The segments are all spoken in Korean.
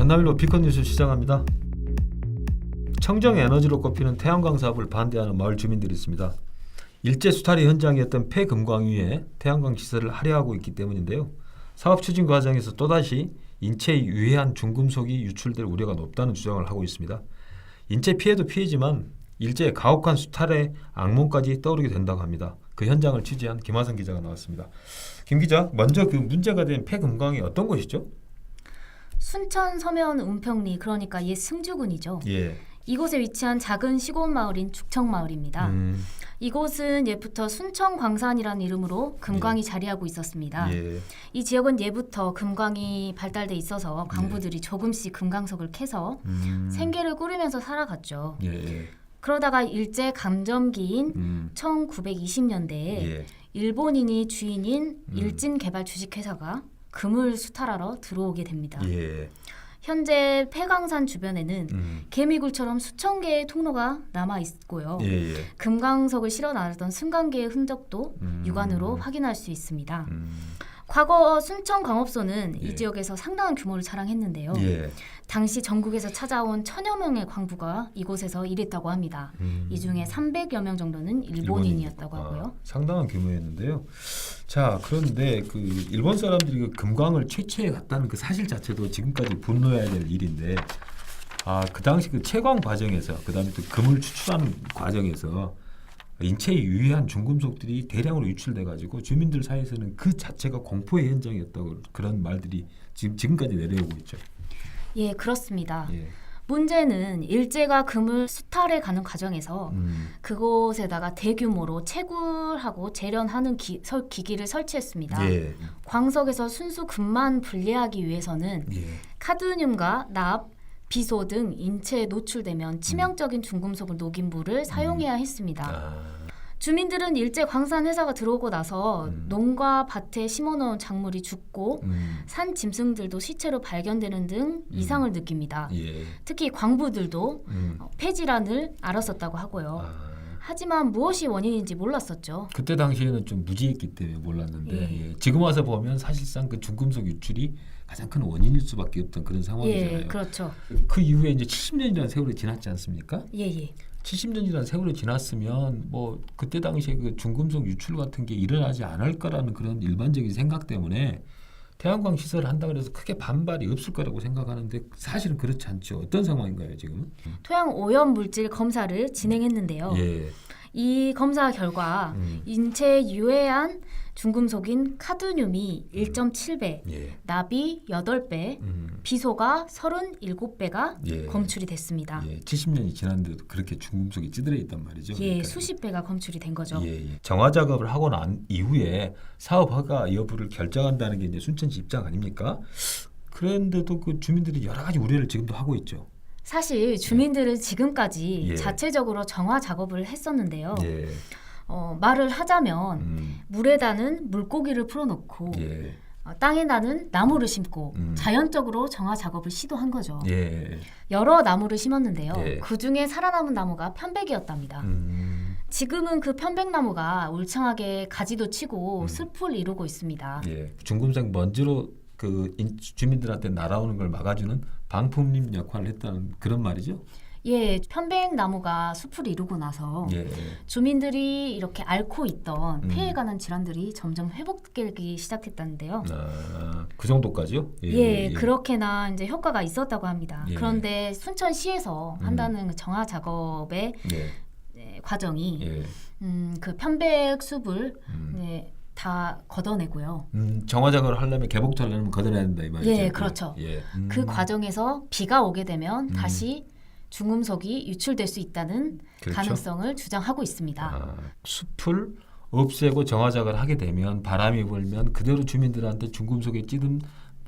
전남일보 비컨 뉴스 시작합니다. 청정 에너지로 꼽히는 태양광 사업을 반대하는 마을 주민들이 있습니다. 일제 수탈의 현장이었던 폐금광 위에 태양광 시설을 할애하고 있기 때문인데요. 사업 추진 과정에서 또다시 인체에 유해한 중금속이 유출될 우려가 높다는 주장을 하고 있습니다. 인체 피해도 피해지만 일제의 가혹한 수탈의 악몽까지 떠오르게 된다고 합니다. 그 현장을 취재한 김하성 기자가 나왔습니다. 김 기자, 먼저 그 문제가 된 폐금광이 어떤 곳이죠? 순천 서면 은평리 그러니까 옛 승주군이죠. 예. 이곳에 위치한 작은 시골 마을인 죽청 마을입니다. 음, 이곳은 예부터 순천 광산이라는 이름으로 금광이 자리하고 있었습니다. 예. 이 지역은 예부터 금광이 발달돼 있어서 광부들이 조금씩 금강석을 캐서 음, 생계를 꾸리면서 살아갔죠. 예. 예. 그러다가 일제 감점기인 음, 1920년대에 예. 일본인이 주인인 음. 일진 개발 주식회사가 금을 수탈하러 들어오게 됩니다. 예. 현재 폐광산 주변에는 음, 개미굴처럼 수천 개의 통로가 남아 있고요. 예. 예. 금강석을 실어 나르던 승강기의 흔적도 음. 육안으로 확인할 수 있습니다. 음, 과거 순천 광업소는 예. 이 지역에서 상당한 규모를 자랑했는데요. 예. 당시 전국에서 찾아온 천여 명의 광부가 이곳에서 일했다고 합니다. 음. 이 중에 300여 명 정도는 일본인이었다고 하고요. 아, 상당한 규모였는데요. 자, 그런데 그 일본 사람들이 그 금광을 채취해 갔다는 그 사실 자체도 지금까지 분노해야 될 일인데, 아, 그 당시 그 채광 과정에서, 그 다음에 또 금을 추출하는 과정에서 인체에 유해한 중금속들이 대량으로 유출돼 가지고 주민들 사이에서는 그 자체가 공포의 현장이었다고 그런 말들이 지금 지금까지 내려오고 있죠. 예, 그렇습니다. 예. 문제는 일제가 금을 수탈해 가는 과정에서 음, 그곳에다가 대규모로 채굴하고 재련하는 기, 설, 기기를 설치했습니다. 예. 광석에서 순수 금만 분리하기 위해서는 예. 카드뮴과 납, 비소 등 인체에 노출되면 치명적인 중금속을 녹인 물을 사용해야 했습니다. 아. 주민들은 일제 광산 회사가 들어오고 나서 음. 농가 밭에 심어놓은 작물이 죽고 음. 산 짐승들도 시체로 발견되는 등 이상을 느낍니다. 예. 특히 광부들도 음. 어, 폐질환을 앓았었다고 하고요. 아. 하지만 무엇이 원인인지 몰랐었죠. 그때 당시에는 좀 무지했기 때문에 몰랐는데 예. 예. 지금 와서 보면 사실상 그 중금속 유출이 가장 큰 원인일 수밖에 없던 그런 상황이잖아요. 예, 그렇죠. 그 이후에 이제 70년이라는 세월이 지났지 않습니까? 예, 예. 70년이라는 세월이 지났으면 뭐 그때 당시에 그 중금속 유출 같은 게 일어나지 않을 거라는 그런 일반적인 생각 때문에 태양광 시설을 한다 그래서 크게 반발이 없을 거라고 생각하는데 사실은 그렇지 않죠. 어떤 상황인가요 지금? 토양 오염 물질 검사를 진행했는데요. 예. 이 검사 결과 음. 인체에 유해한 중금속인 카드뮴이 1.7배, 예. 납이 8배, 음. 비소가 37배가 예. 검출이 됐습니다. 예. 70년이 지났는데도 그렇게 중금속이 찌들어 있단 말이죠. 예, 그러니까. 수십 배가 검출이 된 거죠. 예, 예. 정화 작업을 하고 난 이후에 사업 허가 여부를 결정한다는 게 이제 순천시 입장 아닙니까? 그런데도 그 주민들이 여러 가지 우려를 지금도 하고 있죠. 사실 주민들은 지금까지 예. 자체적으로 정화 작업을 했었는데요. 예. 어, 말을 하자면 음, 물에다는 물고기를 풀어놓고 예. 어, 땅에다는 나무를 심고 음. 자연적으로 정화 작업을 시도한 거죠. 예. 여러 나무를 심었는데요. 예. 그 중에 살아남은 나무가 편백이었답니다. 음, 지금은 그 편백나무가 울창하게 가지도 치고 음. 숲을 이루고 있습니다. 예. 중금속 먼지로 그 인- 주민들한테 날아오는 걸 막아주는 방풍림 역할을 했다는 그런 말이죠. 예, 편백 나무가 숲을 이루고 나서 예. 주민들이 이렇게 앓고 있던 음. 폐해가는 질환들이 점점 회복되기 시작했다는데요. 아, 그 정도까지요? 예, 그렇게나 이제 효과가 있었다고 합니다. 예. 그런데 순천시에서 음. 한다는 그 정화 작업의 예. 예, 과정이 예. 음, 그 편백 숲을 음. 네, 다 걷어내고요. 음, 정화 작업을 하려면 개복도 하려면 걷어내야 된다 이 말이죠. 예, 그렇죠. 예. 음. 그 과정에서 비가 오게 되면 음. 다시 중금속이 유출될 수 있다는 그렇죠. 가능성을 주장하고 있습니다. 아, 숲을 없애고 정화작을 하게 되면 바람이 불면 그대로 주민들한테 중금속에 찌든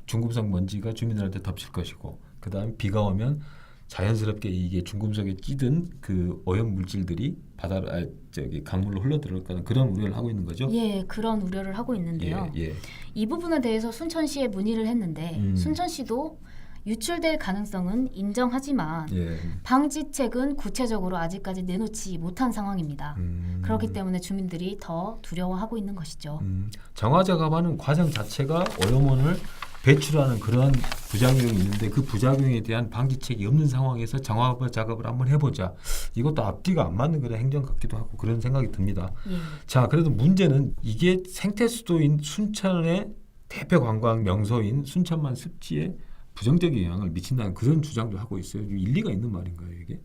중금속 먼지가 주민들한테 덮칠 것이고 그다음에 비가 오면 자연스럽게 이게 중금속에 찌든 그 오염 물질들이 바다로 아, 저기 강물로 흘러 들어갈 거는 그런 우려를 하고 있는 거죠. 예, 그런 우려를 하고 있는데요. 예, 예. 이 부분에 대해서 순천시에 문의를 했는데 음. 순천시도 유출될 가능성은 인정하지만 예. 방지책은 구체적으로 아직까지 내놓지 못한 상황입니다. 음. 그렇기 때문에 주민들이 더 두려워하고 있는 것이죠. 음, 정화 작업하는 과정 자체가 오염원을 배출하는 그런 부작용이 있는데 그 부작용에 대한 방지책이 없는 상황에서 정화 작업을 한번 해보자. 이것도 앞뒤가 안 맞는 그런 행정 같기도 하고 그런 생각이 듭니다. 예. 자, 그래도 문제는 이게 생태 수도인 순천의 대표 관광 명소인 순천만 습지에 부정적인 영향을 미친다는 그런 주장도 하고 있어요. 일리가 있는 말인가요, 이게?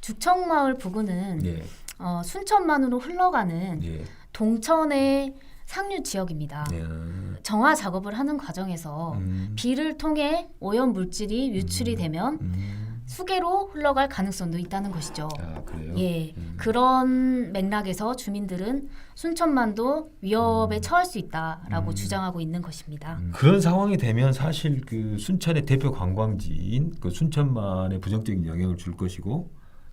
죽청마을 부근은 예, 어, 순천만으로 흘러가는 예, 동천의 상류 지역입니다. 예. 정화 작업을 하는 과정에서 음, 비를 통해 오염 물질이 유출이 되면 음. 수계로 흘러갈 가능성도 있다는 것이죠. 아, 그래요? 예, 음. 그런 맥락에서 주민들은 순천만도 위협에 처할 수 있다라고 음. 주장하고 있는 것입니다. 음, 그런 상황이 되면 사실 그 순천의 대표 관광지인 그 순천만에 부정적인 영향을 줄 것이고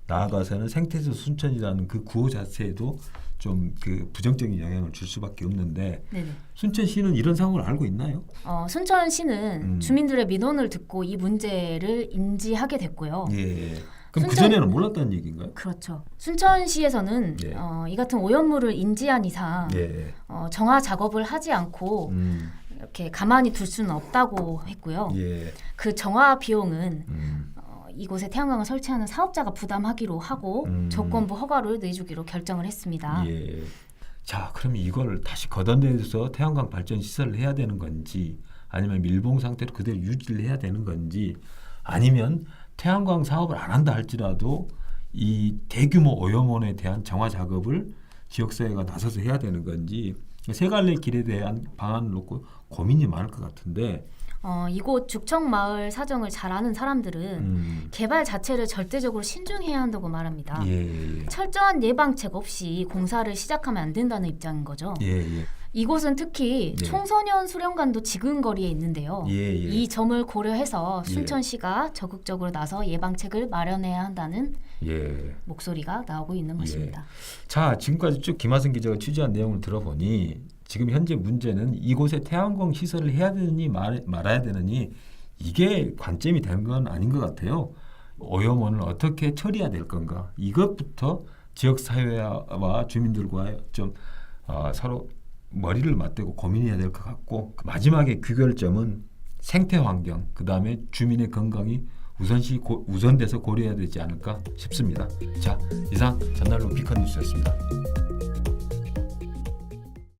나아가서는 생태수 순천이라는 그 구호 자체에도 좀 그 부정적인 영향을 줄 수밖에 없는데 네네. 순천시는 이런 상황을 알고 있나요? 어, 순천시는 음. 주민들의 민원을 듣고 이 문제를 인지하게 됐고요. 예. 그럼 순천- 그 전에는 몰랐다는 얘기인가요? 그렇죠. 순천시에서는 예. 어, 이 같은 오염물을 인지한 이상 예. 어, 정화 작업을 하지 않고 음, 이렇게 가만히 둘 수는 없다고 했고요. 예. 그 정화 비용은 음, 어, 이곳에 태양광을 설치하는 사업자가 부담하기로 하고 음. 조건부 허가를 내주기로 결정을 했습니다. 예. 자, 그럼 이걸 다시 걷어내서 태양광 발전 시설을 해야 되는 건지 아니면 밀봉 상태로 그대로 유지를 해야 되는 건지 아니면 태양광 사업을 안 한다 할지라도 이 대규모 오염원에 대한 정화 작업을 지역사회가 나서서 해야 되는 건지 세 갈래 길에 대한 방안을 놓고 고민이 많을 것 같은데 어, 이곳 죽청마을 사정을 잘 아는 사람들은 음, 개발 자체를 절대적으로 신중해야 한다고 말합니다. 예, 예, 철저한 예방책 없이 공사를 시작하면 안 된다는 입장인 거죠. 예, 예, 이곳은 특히 네. 청소년 수련관도 지금 거리에 있는데요. 예, 예. 이 점을 고려해서 예. 순천시가 적극적으로 나서 예방책을 마련해야 한다는 예. 목소리가 나오고 있는 것입니다. 자, 지금까지 쭉 김하승 기자가 취재한 내용을 들어보니 지금 현재 문제는 이곳에 태양광 시설을 해야 되느니 말, 말아야 되느니 이게 관점이 되는 건 아닌 것 같아요. 오염원을 어떻게 처리해야 될 건가 이것부터 지역 사회와 주민들과 좀 어, 서로 머리를 맞대고 고민해야 될 것 같고 마지막에 귀결점은 생태 환경 그 다음에 주민의 건강이 우선시 고, 우선돼서 고려해야 되지 않을까 싶습니다. 자 이상 전날로 피컨 뉴스였습니다.